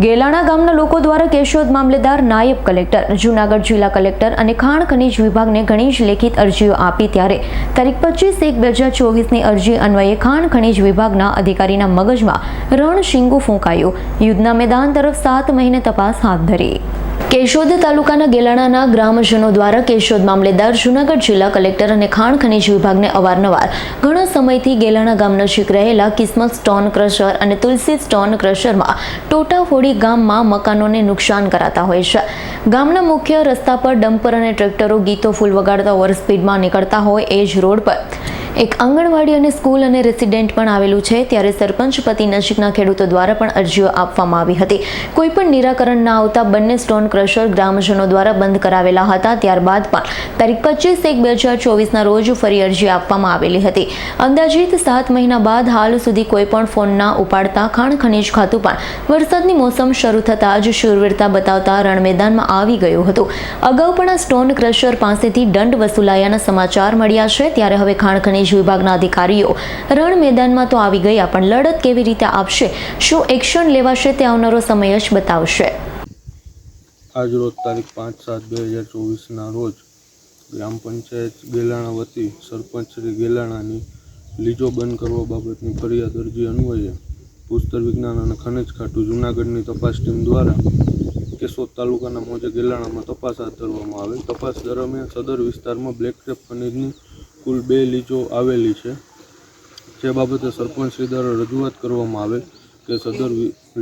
ગેલાણા ગામના લોકો દ્વારા કેશોદ મામલેદાર નાયબ કલેક્ટર, જૂનાગઢ જિલ્લા કલેક્ટર અને ખાણ ખનીજ વિભાગને ઘણી જ લેખિત અરજીઓ આપી ત્યારે તારીખ પચીસ એક બે હજાર ચોવીસની અરજી અન્વયે ખાણ ખનીજ વિભાગના અધિકારીના મગજમાં રણ શીંગું ફૂંકાયું. યુદ્ધના મેદાન તરફ સાત મહિને તપાસ હાથ ધરી. કેશોદ તાલુકાના ગેલાણાના ગ્રામજનો દ્વારા કેશોદ મામલેદાર જૂનાગઢ જિલ્લા કલેક્ટર અને ખાણ ખનીજ વિભાગને અવારનવાર ઘણા સમયથી ગેલાણા ગામ નજીક રહેલા કિસ્મત સ્ટોન ક્રશર અને તુલસી સ્ટોન ક્રશરમાં ટોટાફોડી ગામમાં મકાનોને નુકસાન કરાતા હોય છે. ગામના મુખ્ય રસ્તા પર ડમ્પર અને ટ્રેક્ટરો ગીતો ફૂલ વગાડતા ઓવરસ્પીડમાં નીકળતા હોય એ જ રોડ પર એક આંગણવાડી અને સ્કૂલ અને રેસિડેન્ટ પણ આવેલું છે, ત્યારે સરપંચ પતિ નજીકના ખેડૂતો દ્વારા પણ અરજીઓ આપવામાં આવી હતી. કોઈ પણ નિરાકરણ ના આવતા બંને સ્ટોન ક્રશર ગ્રામજનો દ્વારા બંધ કરાવેલા હતા, ત્યારબાદ પણ તારીખ પચીસ એક બે હજાર ચોવીસના રોજ ફરી અરજી આપવામાં આવેલી હતી. અંદાજિત સાત મહિના બાદ હાલ સુધી કોઈ પણ ફોન ના ઉપાડતા ખાણ ખનીજ ખાતું પણ વરસાદની મોસમ શરૂ થતાં જ શૂરવીરતા બતાવતા રણ મેદાનમાં આવી ગયું હતું. અગાઉ પણ આ સ્ટોન ક્રશર પાસેથી દંડ વસૂલાયાના સમાચાર મળ્યા છે, ત્યારે હવે ખાણ ખનીજ વિભાગના અધિકારીઓ રણ મેદાનમાં તો આવી ગયા, પણ લડત કેવી રીતે આપશે? શું એક્શન લેવાશે તે આવનારો સમય જ બતાવશે. આજ રોજ તારીખ પાંચ સાત બે હજાર ચોવીસના રોજ ગ્રામ પંચાયત ગેલાણા વતી સરપંચ શ્રી ગેલાણાની લીજો બંધ કરવા બાબતની ફરિયાદ અરજી અન્વયે ભૂસ્તર વિજ્ઞાન અને ખનિજ ખાતું જૂનાગઢની તપાસ ટીમ દ્વારા કેશોદ તાલુકાના મોજે ગેલાણામાં તપાસ હાથ ધરવામાં આવેલ તપાસ દરમિયાન સદર વિસ્તારમાં બ્લેક ટેપ ખનિજની કુલ બે લીચો આવેલી છે. જે બાબતે સરપંચ શ્રી દ્વારા રજૂઆત કરવામાં આવેલ કે સદર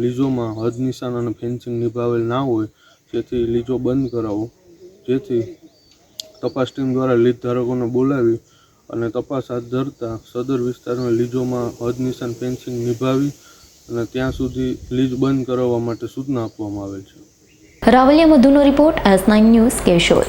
લીઝોમાં હદ નિશાન અને ફેન્સિંગ નિભાવેલ ના હોય, જેથી લીજો બંધ કરાવો. જેથી તપાસ ટીમ દ્વારા લીજ ધારકોને બોલાવી અને તપાસ હાથ ધરતા સદર વિસ્તારમાં લીજોમાં હદ નિશાન ફેન્સિંગ નિભાવી અને ત્યાં સુધી લીજ બંધ કરાવવા માટે સૂચના આપવામાં આવેલ છે. Ravaliya મધુનો report S nine news Keshod.